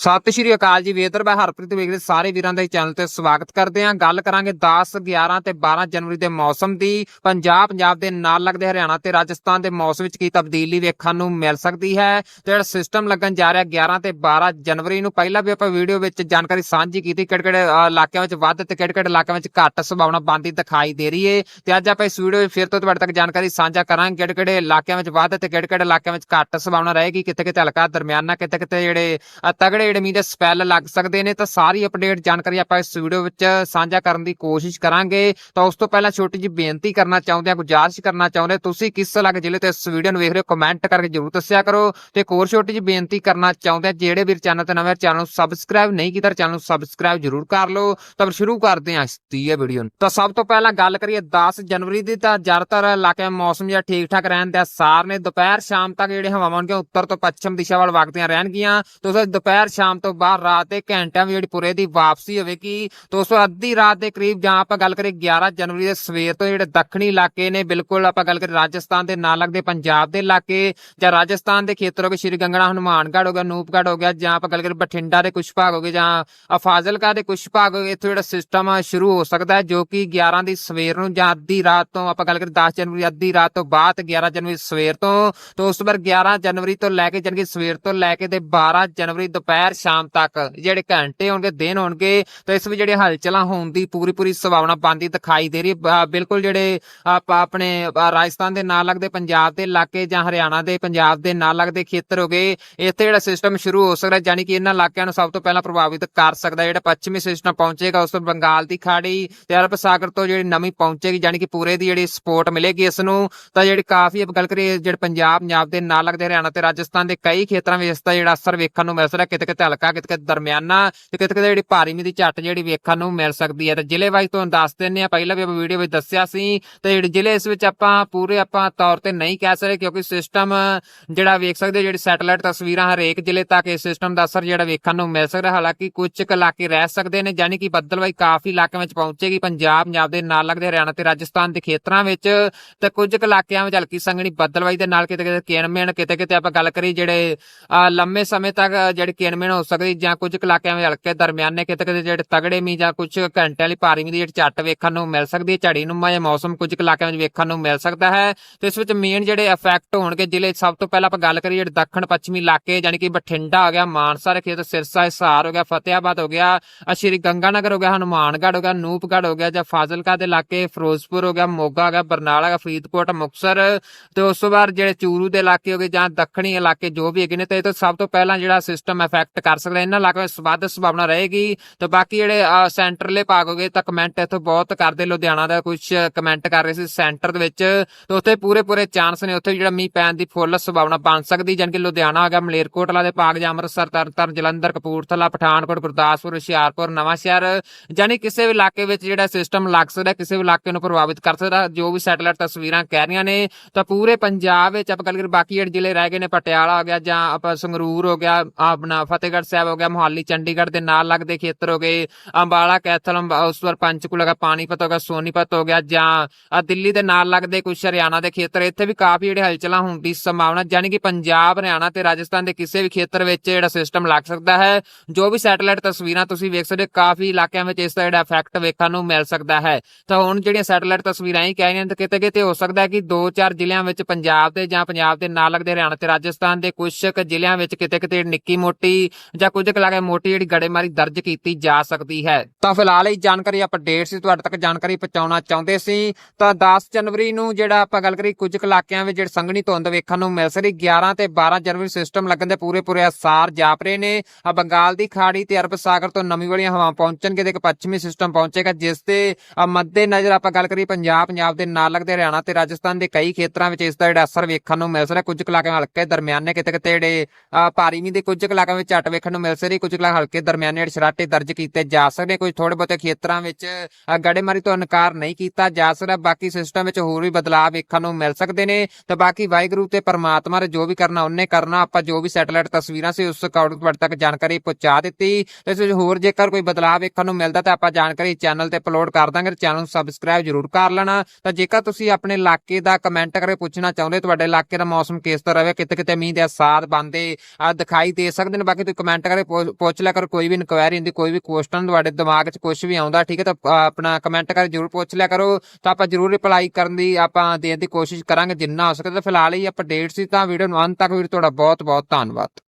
ਸਤਿ ਸ਼੍ਰੀ ਅਕਾਲ ਜੀ ਵੇਦਰ, ਮੈਂ ਹਰਪ੍ਰੀਤ ਵੇਖਦੇ ਸਾਰੇ ਵੀਰਾਂ ਦਾ ਚੈਨਲ ਤੇ ਸਵਾਗਤ ਕਰਦੇ ਹਾਂ। ਗੱਲ ਕਰਾਂਗੇ 10 11 ਤੇ 12 ਜਨਵਰੀ ਦੇ ਮੌਸਮ ਦੀ। ਪੰਜਾਬ ਪੰਜਾਬ ਦੇ ਨਾਲ ਲੱਗਦੇ ਹਰਿਆਣਾ ਤੇ ਰਾਜਸਥਾਨ ਦੇ ਮੌਸਮ ਵਿੱਚ ਕੀ ਤਬਦੀਲੀ ਵੇਖਣ ਨੂੰ ਮਿਲ ਸਕਦੀ ਹੈ? ਤੇ ਜਿਹੜਾ ਸਿਸਟਮ ਲੱਗਣ ਜਾ ਰਿਹਾ 11 ਤੇ 12 ਜਨਵਰੀ ਨੂੰ, ਪਹਿਲਾਂ ਵੀ ਆਪਾਂ ਵੀਡੀਓ ਵਿੱਚ ਜਾਣਕਾਰੀ ਸਾਂਝੀ ਕੀਤੀ ਕਿਹੜੇ ਕਿਹੜੇ ਇਲਾਕਿਆਂ ਵਿੱਚ ਵੱਧ ਤੇ ਕਿਹੜੇ ਕਿਹੜੇ ਇਲਾਕਿਆਂ ਵਿੱਚ ਘੱਟ ਸੰਭਾਵਨਾ ਬਣਦੀ ਦਿਖਾਈ ਦੇ ਰਹੀ ਹੈ ਤੇ ਅੱਜ ਆਪਾਂ ਇਸ ਵੀਡੀਓ ਵਿੱਚ ਫਿਰ ਤੋਂ ਤੁਹਾਡੇ ਤੱਕ ਜਾਣਕਾਰੀ ਸਾਂਝਾ ਕਰਾਂਗੇ ਕਿਹੜੇ ਕਿਹੜੇ ਇਲਾਕਿਆਂ ਵਿੱਚ ਵੱਧ ਤੇ ਕਿਹੜੇ ਕਿਹੜੇ ਇਲਾਕਿਆਂ ਵਿੱਚ ਘੱਟ ਸੰਭਾਵਨਾ ਰਹੇਗੀ ਕਿਤੇ ਕਿਤੇ ਹਲਕਾ ਦਰਮਿਆਨਾ ਕਿਤੇ ਕਿਤੇ ਜਿਹੜੇ ਤਗੜੇ ਜਿਹੜੇ ਦੇ ਸਪੈਲ ਲੱਗ ਸਕਦੇ ਨੇ, ਤਾਂ ਸਾਰੀ ਅਪਡੇਟ ਜਾਣਕਾਰੀ ਆਪਾਂ ਇਸ ਵੀਡੀਓ ਵਿੱਚ ਸਾਂਝਾ ਕਰਨ ਦੀ ਕੋਸ਼ਿਸ਼ ਕਰਾਂਗੇ। ਤਾਂ ਉਸ ਤੋਂ ਪਹਿਲਾਂ ਛੋਟੀ ਜਿਹੀ ਬੇਨਤੀ ਕਰਨਾ ਚਾਹੁੰਦੇ ਹਾਂ ਗੁਜ਼ਾਰਿਸ਼ ਕਰਨਾ ਚਾਹੁੰਦੇ ਤੁਸੀਂ ਕਿਸ ਇਲਾਕੇ ਜ਼ਿਲ੍ਹੇ ਤੋਂ ਇਸ ਵੀਡੀਓ ਨੂੰ ਵੇਖ ਰਹੇ ਹੋ ਕਮੈਂਟ ਕਰਕੇ ਜਰੂਰ ਦੱਸਿਆ ਕਰੋ। ਤੇ ਇੱਕ ਹੋਰ ਛੋਟੀ ਜਿਹੀ ਬੇਨਤੀ ਕਰਨਾ ਚਾਹੁੰਦੇ ਹਾਂ ਜਿਹੜੇ ਵੀਰ ਚੈਨਲ ਤੇ ਨਵੇਂ ਚੈਨਲ ਨੂੰ ਸਬਸਕ੍ਰਾਈਬ ਨਹੀਂ ਕੀਤਾ, ਚੈਨਲ ਨੂੰ ਸਬਸਕ੍ਰਾਈਬ ਜਰੂਰ ਕਰ ਲਓ। ਤਾਂ ਫਿਰ ਸ਼ੁਰੂ ਕਰਦੇ ਹਾਂ ਇਸ ਦੀ ਵੀਡੀਓ ਨੂੰ। ਤਾਂ ਸਭ ਤੋਂ ਪਹਿਲਾਂ ਗੱਲ ਕਰੀਏ 10 ਜਨਵਰੀ ਦੀ, ਤਾਂ ਜ਼ਿਆਦਾਤਰ ਇਲਾਕਿਆਂ ਮੌਸਮ ਜਿਹੜਾ ਠੀਕ ਠਾਕ ਰਹਿਣ ਦੇ ਸਾਰ ਨੇ ਦੁਪਹਿਰ, ਸ਼ਾਮ ਤੱਕ ਜਿਹੜੇ ਹਵਾਵਾਂ ਨੇ ਉੱਤਰ ਤੋਂ ਪੱਛਮ ਦਿਸ਼ਾ ਵੱਲ ਵਗਦੀਆਂ ਰਹਿਣਗੀਆਂ। ਤੋਂ ਦੁਪਹਿਰ ਸ਼ਾਮ ਤੋਂ ਬਾਅਦ ਰਾਤ ਦੇ ਘੰਟਿਆਂ ਵਿੱਚ ਜਿਹੜੀ ਪੁਰੇ ਦੀ ਵਾਪਸੀ ਹੋਵੇਗੀ ਤੋਂ ਉਸ ਤੋਂ ਅੱਧੀ ਰਾਤ ਦੇ ਕਰੀਬ ਜਾਂ ਆਪਾਂ ਗੱਲ ਕਰੀਏ 11 ਜਨਵਰੀ ਦੇ ਸਵੇਰ ਤੋਂ ਜਿਹੜੇ ਦੱਖਣੀ ਇਲਾਕੇ ਨੇ, ਬਿਲਕੁਲ ਆਪਾਂ ਗੱਲ ਕਰੀਏ ਰਾਜਸਥਾਨ ਦੇ ਨਾਲ ਲੱਗਦੇ ਪੰਜਾਬ ਦੇ ਇਲਾਕੇ ਜਾਂ ਰਾਜਸਥਾਨ ਦੇ ਖੇਤਰ ਹੋ ਗਏ, ਸ਼੍ਰੀ ਗੰਗਣਾ ਹਨੂਮਾਨਗੜ੍ਹ ਹੋ ਗਿਆ ਨੂਪਗੜ ਹੋ ਗਿਆ ਜਾਂ ਆਪਾਂ ਗੱਲ ਕਰੀਏ ਬਠਿੰਡਾ ਦੇ ਕੁਝ ਭਾਗ ਹੋ ਗਏ ਜਾਂ ਫਾਜ਼ਿਲਕਾ ਦੇ ਕੁਝ ਭਾਗ ਹੋ ਗਏ, ਇੱਥੋਂ ਜਿਹੜਾ ਸਿਸਟਮ ਸ਼ੁਰੂ ਹੋ ਸਕਦਾ ਹੈ ਜੋ ਕਿ 11 ਦੀ ਸਵੇਰ ਨੂੰ ਜਾਂ ਅੱਧੀ ਰਾਤ ਤੋਂ ਆਪਾਂ ਗੱਲ ਕਰੀਏ 10 ਜਨਵਰੀ, ਅੱਧੀ ਰਾਤ ਤੋਂ ਬਾਅਦ 11 ਜਨਵਰੀ ਸਵੇਰ ਤੋਂ ਤੋਂ ਉਸ ਤੋਂ ਬਾਅਦ 11 ਜਨਵਰੀ ਤੋਂ ਲੈ ਕੇ ਜਾਣੀ ਕਿ ਸਵੇਰ ਤੋਂ ਲੈ ਕੇ ਤੇ 12 ਜਨਵਰੀ ਦੁਪਹਿਰ ਸ਼ਾਮ ਤੱਕ। ਜਿਹੜੇ ਘੰਟੇ ਹੋਣਗੇ, ਦਿਨ ਹੋਣਗੇ, ਤਾਂ ਇਸ ਵਿੱਚ ਜਿਹੜੇ ਹਲਚਲਾਂ ਹੋਣ ਦੀ ਪੂਰੀ ਪੂਰੀ ਸੰਭਾਵਨਾ ਬਣਦੀ ਦਿਖਾਈ ਦੇ ਰਹੀ ਹੈ। ਬਿਲਕੁਲ ਜਿਹੜੇ ਆਪਾਂ ਆਪਣੇ ਰਾਜਸਥਾਨ ਦੇ ਨਾਲ ਲੱਗਦੇ ਪੰਜਾਬ ਦੇ ਇਲਾਕੇ ਜਾਂ ਹਰਿਆਣਾ ਦੇ ਪੰਜਾਬ ਦੇ ਨਾਲ ਲੱਗਦੇ ਖੇਤਰ ਹੋ ਗਏ, ਇੱਥੇ ਜਿਹੜਾ ਸਿਸਟਮ ਸ਼ੁਰੂ ਹੋ ਸਕਦਾ ਜਾਨੀ ਕਿ ਇਹਨਾਂ ਇਲਾਕਿਆਂ ਨੂੰ ਸਭ ਤੋਂ ਪਹਿਲਾਂ ਪ੍ਰਭਾਵਿਤ ਕਰ ਸਕਦਾ ਜਿਹੜਾ ਪੱਛਮੀ ਸਿਸਟਮ ਪਹੁੰਚੇਗਾ, ਉਸ ਤੋਂ ਬੰਗਾਲ ਦੀ ਖਾੜੀ ਤੇ ਅਰਬ ਸਾਗਰ ਤੋਂ ਜਿਹੜੀ ਨਵੀਂ ਪਹੁੰਚੇਗੀ ਜਾਨੀ ਕਿ ਪੂਰੇ ਦੀ ਜਿਹੜੀ ਸਪੋਰਟ ਮਿਲੇਗੀ ਇਸ ਨੂੰ, ਤਾਂ ਜਿਹੜੀ ਕਾਫੀ ਆਪਾਂ ਗੱਲ ਕਰੀਏ, ਜਿਹੜੇ ਪੰਜਾਬ ਪੰਜਾਬ ਦੇ ਨਾਲ ਲੱਗਦੇ ਹਰਿਆਣਾ ਤੇ ਰਾਜਸਥਾਨ ਦੇ ਕਈ ਖੇਤਰਾਂ ਵਿੱਚ ਇਸ ਦਾ ਜਿਹੜਾ ਅਸਰ ਵੇਖਣ ਨੂੰ ਮਿਲ ਸਕਦਾ ਕਿਤੇ ਕਿਤੇ ਹਲਕਾ ਕਿਤੇ ਕਿਤੇ ਦਰਮਿਆਨਾ ਤੇ ਕਿਤੇ ਕਿਤੇ ਜਿਹੜੀ ਭਾਰੀ ਮੀਂਹ ਦੀ ਝੱਟ ਜਿਹੜੀ ਵੇਖਣ ਨੂੰ ਮਿਲ ਸਕਦੀ ਹੈ। ਤੇ ਜ਼ਿਲ੍ਹੇ ਵਾਈਜ਼ ਤੁਹਾਨੂੰ ਦੱਸ ਦਿੰਨੇ ਆ ਪਹਿਲਾਂ ਵੀ ਆਪਾਂ ਵੀਡੀਓ ਵਿੱਚ ਦੱਸਿਆ ਸੀ ਤੇ ਜਿਹੜੇ ਜ਼ਿਲ੍ਹੇ ਇਸ ਵਿੱਚ ਆਪਾਂ ਪੂਰੇ ਆਪਾਂ ਤੌਰ ਤੇ ਨਹੀਂ ਕਹਿ ਸਕਦੇ ਕਿਉਂਕਿ ਸਿਸਟਮ ਜਿਹੜਾ ਵੇਖ ਸਕਦੇ ਜਿਹੜੀ ਸੈਟੇਲਾਈਟ ਤਸਵੀਰਾਂ ਹਰੇਕ ਜ਼ਿਲ੍ਹੇ ਤੱਕ ਇਸ ਸਿਸਟਮ ਦਾ ਅਸਰ ਜਿਹੜਾ ਵੇਖਣ ਨੂੰ ਮਿਲ ਸਕਦਾ। ਹਾਲਾਂਕਿ ਕੁਝ ਕੁ ਇਲਾਕੇ ਰਹਿ ਸਕਦੇ ਨੇ ਯਾਨੀ ਕਿ ਬੱਦਲਵਾਈ ਕਾਫੀ ਇਲਾਕਿਆਂ ਵਿੱਚ ਪਹੁੰਚੇਗੀ। ਪੰਜਾਬ ਪੰਜਾਬ ਦੇ ਨਾਲ ਲੱਗਦੇ ਹਰਿਆਣਾ ਤੇ ਰਾਜਸਥਾਨ ਦੇ ਖੇਤਰਾਂ ਵਿੱਚ ਤੇ ਕੁਝ ਕੁ ਇਲਾਕਿਆਂ ਵਿੱਚ ਹਲਕੀ ਸੰਘਣੀ ਬੱਦਲਵਾਈ ਦੇ ਨਾਲ ਕਿਤੇ ਕਿਤੇ ਕਿਣਮਿਣ ਕਿਤੇ ਕਿਤੇ ਆਪਾਂ ਗੱਲ ਕਰੀ ਜਿਹੜੇ ਅਹ, ਲੰਮੇ ਸਮੇਂ ਤੱਕ ਜਿਹੜੀ ਕਿਣਮਿਣ ਹੋ ਸਕਦੀ ਜਾਂ ਕੁਝ ਕੁ ਇਲਾਕਿਆਂ ਵਿੱਚ ਹਲਕੇ ਦਰਮਿਆਨੇ ਕਿਤੇ ਕਿਤੇ ਜਿਹੜੇ ਤਗੜੇ ਮੀਂਹ ਜਾਂ ਕੁਝ ਘੰਟਿਆਂ ਲਈ ਭਾਰੀ ਮੀਂਹ ਦੀ ਜਿਹੜੀ ਝੱਟ ਵੇਖਣ ਨੂੰ ਮਿਲ ਸਕਦੀ ਹੈ ਝੜੀ ਨੂੰਮਾ ਜਿਹਾ ਮੌਸਮ ਕੁਝ ਕੁ ਇਲਾਕਿਆਂ ਵਿੱਚ ਵੇਖਣ ਨੂੰ ਮਿਲ ਸਕਦਾ ਹੈ। ਤੇ ਇਸ ਵਿੱਚ ਮੇਨ ਜਿਹੜੇ ਇਫੈਕਟ ਹੋਣਗੇ ਜ਼ਿਲ੍ਹੇ ਸਭ ਤੋਂ ਪਹਿਲਾਂ ਆਪਾਂ ਗੱਲ ਕਰੀਏ ਜਿਹੜੇ ਦੱਖਣ ਪੱਛਮੀ ਇਲਾਕੇ ਯਾਨੀ ਕਿ ਬਠਿੰਡਾ ਹੋ ਗਿਆ ਮਾਨਸਾ ਦੇ ਖੇਤਰ ਸਿਰਸਾ ਹਿਸਾਰ ਹੋ ਗਿਆ ਫਤਿਆਬਾਦ ਹੋ ਗਿਆ ਅ, ਸ਼੍ਰੀ ਗੰਗਾਨਗਰ ਹੋ ਗਿਆ ਹਨੂਮਾਨਗੜ੍ਹ ਹੋ ਗਿਆ ਨੂਪਗੜ੍ਹ ਹੋ ਗਿਆ ਜਾਂ ਫਾਜ਼ਿਲਕਾ ਦੇ ਇਲਾਕੇ ਫਿਰੋਜ਼ਪੁਰ ਹੋ ਗਿਆ ਮੋਗਾ ਹੋ ਗਿਆ ਬਰਨਾਲਾ ਹੋ ਗਿਆ ਫਰੀਦਕੋਟ ਮੁਕਤਸਰ ਤੇ ਉਸ ਤੋਂ ਬਾਅਦ ਜਿਹੜੇ ਚੂਰੂ ਦੇ ਇਲਾਕੇ ਹੋ ਗਏ ਜਾਂ ਦੱਖਣੀ ਇਲਾਕੇ ਜੋ ਵੀ ਹੈਗੇ ਨੇ ਤੇ ਇਹ ਤੋਂ ਸਭ ਤੋਂ ਪਹਿਲਾਂ ਜਿਹੜਾ ਸਿਸਟਮ ਇਫੈਕਟ ਕਰ ਸਕਦਾ ਇਹਨਾਂ ਇਲਾਕਿਆਂ ਵਿੱਚ ਵੱਧ ਸੰਭਾਵਨਾ ਰਹੇਗੀ। ਤੇ ਬਾਕੀ ਜਿਹੜੇ ਸੈਂਟਰਲੇ ਭਾਗ ਹੋ ਗਏ, ਤਾਂ ਕਮੈਂਟ ਇੱਥੋਂ ਬਹੁਤ ਕਰਦੇ। ਲੁਧਿਆਣਾ ਦਾ ਕੁਝ ਕਮੈਂਟ ਕਰ ਰਹੇ ਸੀ ਸੈਂਟਰ ਦੇ ਵਿੱਚ। ਤੇ ਉੱਥੇ ਪੂਰੇ ਪੂਰੇ ਚਾਂਸ ਨੇ। ਉੱਥੇ ਜਿਹੜਾ ਮੀਂਹ ਪੈਣ ਦੀ ਫੁੱਲ ਸੰਭਾਵਨਾ ਬਣ ਸਕਦੀ। ਜਾਣੀ ਕਿ ਲੁਧਿਆਣਾ ਹੋ ਗਿਆ ਮਲੇਰਕੋਟਲਾ ਦੇ ਭਾਗ, ਜਾਂ ਅੰਮ੍ਰਿਤਸਰ ਤਰਨਤਾਰਨ ਜਲੰਧਰ, ਕਪੂਰਥਲਾ, ਪਠਾਨਕੋਟ, ਗੁਰਦਾਸਪੁਰ, ਹੁਸ਼ਿਆਰਪੁਰ, ਨਵਾਂਸ਼ਹਿਰ। ਜਾਨੀ ਕਿਸੇ ਵੀ ਇਲਾਕੇ ਵਿੱਚ ਜਿਹੜਾ ਸਿਸਟਮ ਲੱਗ ਸਕਦਾ, ਕਿਸੇ ਵੀ ਇਲਾਕੇ ਨੂੰ ਪ੍ਰਭਾਵਿਤ ਕਰ ਸਕਦਾ, ਜੋ ਵੀ ਸੈਟੇਲਾਈਟ ਤਸਵੀਰਾਂ ਕਹਿ ਰਹੀਆਂ ਨੇ, ਤਾਂ ਪੂਰੇ ਪੰਜਾਬ ਵਿੱਚ ਆਪਾਂ ਗੱਲ ਕਰੀਏ, ਬਾਕੀ ਜਿਹੜੇ ਜ਼ਿਲ੍ਹੇ ਰਹਿ ਗਏ ਨੇ, ਪਟਿਆਲਾ ਹੋ ਗਿਆ, ਜਾਂ ਆਪਾਂ ਸੰਗਰੂਰ ਹੋ ਗਿਆ, ਆਪਣਾ ਫਤਿਹਗੜ੍ਹ ਸਾਹਿਬ ਹੋ ਗਿਆ ਮੋਹਾਲੀ ਚੰਡੀਗੜ੍ਹ ਦੇ ਨਾਲ ਲੱਗਦੇ ਖੇਤਰ ਹੋ ਗਏ ਅੰਬਾਲਾ ਕੈਥਲ ਅੰਬ- ਉਸ ਵਾਰ ਪੰਚਕੂਲਾ ਦਾ ਪਾਣੀਪਤ ਹੋ ਗਿਆ ਸੋਨੀਪਤ ਹੋ ਗਿਆ ਜਾਂ ਦਿੱਲੀ ਦੇ ਨਾਲ ਲੱਗਦੇ ਕੁਝ ਹਰਿਆਣਾ ਦੇ ਖੇਤਰ ਇੱਥੇ ਵੀ ਕਾਫੀ ਜਿਹੜੇ ਹਲਚਲਾਂ ਹੋਣ ਦੀ ਸੰਭਾਵਨਾ ਜਾਨੀ ਕਿ ਪੰਜਾਬ ਹਰਿਆਣਾ ਤੇ ਰਾਜਸਥਾਨ ਦੇ ਕਿਸੇ ਵੀ ਖੇਤਰ ਵਿੱਚ ਜਿਹੜਾ ਸਿਸਟਮ ਲੱਗ ਸਕਦਾ ਹੈ ਜੋ ਵੀ ਸੈਟੇਲਾਈਟ ਤਸਵੀਰਾਂ ਤੁਸੀਂ ਵੇਖ ਸਕਦੇ ਹੋ, ਕਾਫੀ ਇਲਾਕਿਆਂ ਵਿੱਚ ਇਸ ਦਾ ਜਿਹੜਾ ਇਫੈਕਟ ਵੇਖਣ ਨੂੰ ਮਿਲ ਸਕਦਾ ਹੈ। ਤਾਂ ਹੁਣ ਜਿਹੜੀਆਂ ਸੈਟੇਲਾਈਟ ਤਸਵੀਰਾਂ ਹੀ ਕਹਿ ਰਹੀਆਂ ਨੇ ਕਿਤੇ ਕਿਤੇ ਹੋ ਸਕਦਾ ਹੈ ਕਿ ਦੋ ਚਾਰ ਜ਼ਿਲ੍ਹਿਆਂ ਵਿੱਚ ਪੰਜਾਬ ਦੇ ਜਾਂ ਪੰਜਾਬ ਦੇ ਨਾਲ ਲੱਗਦੇ ਹਰਿਆਣਾ ਤੇ ਰਾਜਸਥਾਨ ਦੇ ਕੁਝ ਕੁ ਜ਼ਿਲ੍ਹਿਆਂ ਵਿੱਚ ਕਿਤੇ ਕਿਤੇ ਨਿੱਕੀ ਮੋਟੀ ਜਾਂ ਕੁਝ ਕੁ ਇਲਾਕੇ ਮੋਟੀ ਜਿਹੜੀ ਗੜੇਮਾਰੀ ਦਰਜ ਕੀਤੀ ਜਾ ਸਕਦੀ ਹੈ। ਤਾਂ ਫਿਲਹਾਲ ਇਹ ਜਾਣਕਾਰੀ ਅਪਡੇਟ ਸੀ ਤੁਹਾਡੇ ਤੱਕ ਜਾਣਕਾਰੀ ਪਹੁੰਚਾਉਣਾ ਚਾਹੁੰਦੇ ਸੀ। ਤਾਂ 10 ਜਨਵਰੀ ਨੂੰ ਜਿਹੜਾ ਆਪਾਂ ਗੱਲ ਕਰੀ ਕੁਝ ਕੁ ਇਲਾਕਿਆਂ ਵਿੱਚ ਜਿਹੜੀ ਸੰਘਣੀ ਧੁੰਦ ਵੇਖਣ ਨੂੰ ਮਿਲ ਸਕਦੀ 11 ਤੇ 12 ਜਨਵਰੀ ਸਿਸਟਮ ਲੱਗਣ ਦੇ ਪੂਰੇ ਪੂਰੇ ਅਸਾਰ ਜਾਪ ਰਹੇ ਨੇ। ਆ ਬੰਗਾਲ ਦੀ ਖਾੜੀ ਤੇ ਅਰਬ ਸਾਗਰ ਤੋਂ ਨਵੀਂ ਵਾਲੀਆਂ ਹਵਾ ਪਹੁੰਚਣਗੇ ਤੇ ਇੱਕ ਪੱਛਮੀ ਸਿਸਟਮ ਪਹੁੰਚੇਗਾ ਜਿਸ ਦੇ ਅ, ਮੱਦੇ ਨਜ਼ਰ ਆਪਾਂ ਗੱਲ ਕਰੀ ਪੰਜਾਬ ਪੰਜਾਬ ਦੇ ਨਾਲ ਲੱਗਦੇ ਹਰਿਆਣਾ ਤੇ ਰਾਜਸਥਾਨ ਦੇ ਕਈ ਖੇਤਰਾਂ ਵਿੱਚ ਇਸ ਦਾ ਜਿਹੜਾ ਅਸਰ ਵੇਖਣ ਨੂੰ ਮਿਲ ਸਕਦਾ ਕੁਝ ਕੁ ਇਲਾਕਿਆਂ ਹਲਕੇ ਦਰਮਿਆਨੇ ਕਿਤੇ ਕਿਤੇ ਜਿਹੜੇ ਅ, ਭਾਰੀ ਮੀਂਹ ਦੇ ਕੁਝ ਕੁ ਇਲਾਕਿਆਂ ਵਿੱਚ ਝੱਟ ਵੇਖਣ ਨੂੰ ਮਿਲ ਸਕਦੀ ਕੁਝ ਕੁ ਹਲਕੇ ਦਰਮਿਆਨੇ ਜਿਹੜੇ ਦਰਜ ਕੀਤੇ ਜਾ ਸਕਦੇ। ਕੁਝ ਥੋੜੇ ਬਹੁਤੇ ਖੇਤਰਾਂ ਵਿੱਚ ਗੜੇਮਾਰੀ ਤੋਂ ਇਨਕਾਰ ਨਹੀਂ ਕੀਤਾ ਜਾ ਸਕਦਾ। ਬਾਕੀ ਸਿਸਟਮ ਵਿੱਚ ਹੋਰ ਵੀ ਬਦਲਾਅ ਵੇਖਣ ਨੂੰ ਮਿਲ ਸਕਦੇ ਨੇ। ਤੇ ਬਾਕੀ ਵਾਹਿਗੁਰੂ ਤੇ ਪਰਮਾਤਮਾ ਨੇ ਜੋ ਵੀ ਕਰਨਾ, ਉਹਨੇ ਕਰਨਾ। ਆਪਾਂ ਜੋ ਵੀ ਸੈਟੇਲਾਈਟ ਤਸਵੀਰਾਂ ਸੀ, ਉਸ ਅਕਾਊਂਟ ਤੁਹਾਡੇ ਤੱਕ ਜਾਣਕਾਰੀ ਪਹੁੰਚਾ ਦਿੱਤੀ। ਤੇ ਇਸ ਵਿੱਚ ਹੋਰ ਜੇਕਰ ਕੋਈ ਬਦਲਾਅ ਵੇਖਣ ਨੂੰ ਮਿਲਦਾ, ਤਾਂ ਆਪਾਂ ਜਾਣਕਾਰੀ ਚੈਨਲ ਤੇ ਅਪਲੋਡ ਕਰ ਦਾਂਗੇ। ਚੈਨਲ ਨੂੰ ਸਬਸਕ੍ਰਾਈਬ ਜ਼ਰੂਰ ਕਰ ਲੈਣਾ। ਤਾਂ ਜੇਕਰ ਤੁਸੀਂ ਆਪਣੇ ਇਲਾਕੇ ਦਾ ਕਮੈਂਟ ਕਰਕੇ ਪੁੱਛਣਾ ਚਾਹੁੰਦੇ, ਤੁਹਾਡੇ ਇਲਾਕੇ ਦਾ ਮੌਸਮ ਕਿਸ ਤਰ੍ਹਾਂ ਰਹੇ ਕਿਤੇ ਕਿਤੇ ਮੀਂਹ ਦੇ ਅਸਾਰ ਬੰਦੇ ਦਿਖਾਈ ਦੇ ਸਕਦੇ ਨੇ। ਬਾਕੀ ਤੁਸੀਂ ਕਮੈਂਟ ਕਰਕੇ ਪੁੱਛ- ਲਿਆ ਕਰੋ, ਕੋਈ ਵੀ ਇਨਕੁਆਇਰੀ ਹੁੰਦੀ, ਕੋਈ ਵੀ ਕੁਐਸਚਨ ਤੁਹਾਡੇ ਦਿਮਾਗ 'ਚ ਕੁਝ ਵੀ ਆਉਂਦਾ, ਠੀਕ ਹੈ, ਤਾਂ ਆਪਣਾ ਕਮੈਂਟ ਕਰਕੇ ਜਰੂਰ ਪੁੱਛ ਲਿਆ ਕਰੋ, ਤਾਂ ਆਪਾਂ ਜਰੂਰ ਰਿਪਲਾਈ ਕਰਨ ਦੀ, ਆਪਾਂ ਦੇਣ ਦੀ ਕੋਸ਼ਿਸ਼ ਕਰਾਂਗੇ, ਜਿੰਨਾ ਹੋ ਸਕੇ, ਤਾਂ ਫਿਲਹਾਲ ਹੀ ਅਪਡੇਟ ਸੀ, ਤਾਂ ਵੀਡੀਓ ਨੂੰ ਅੰਤ ਤੱਕ ਵੀਰ, ਤੁਹਾਡਾ ਬਹੁਤ ਬਹੁਤ ਧੰਨਵਾਦ।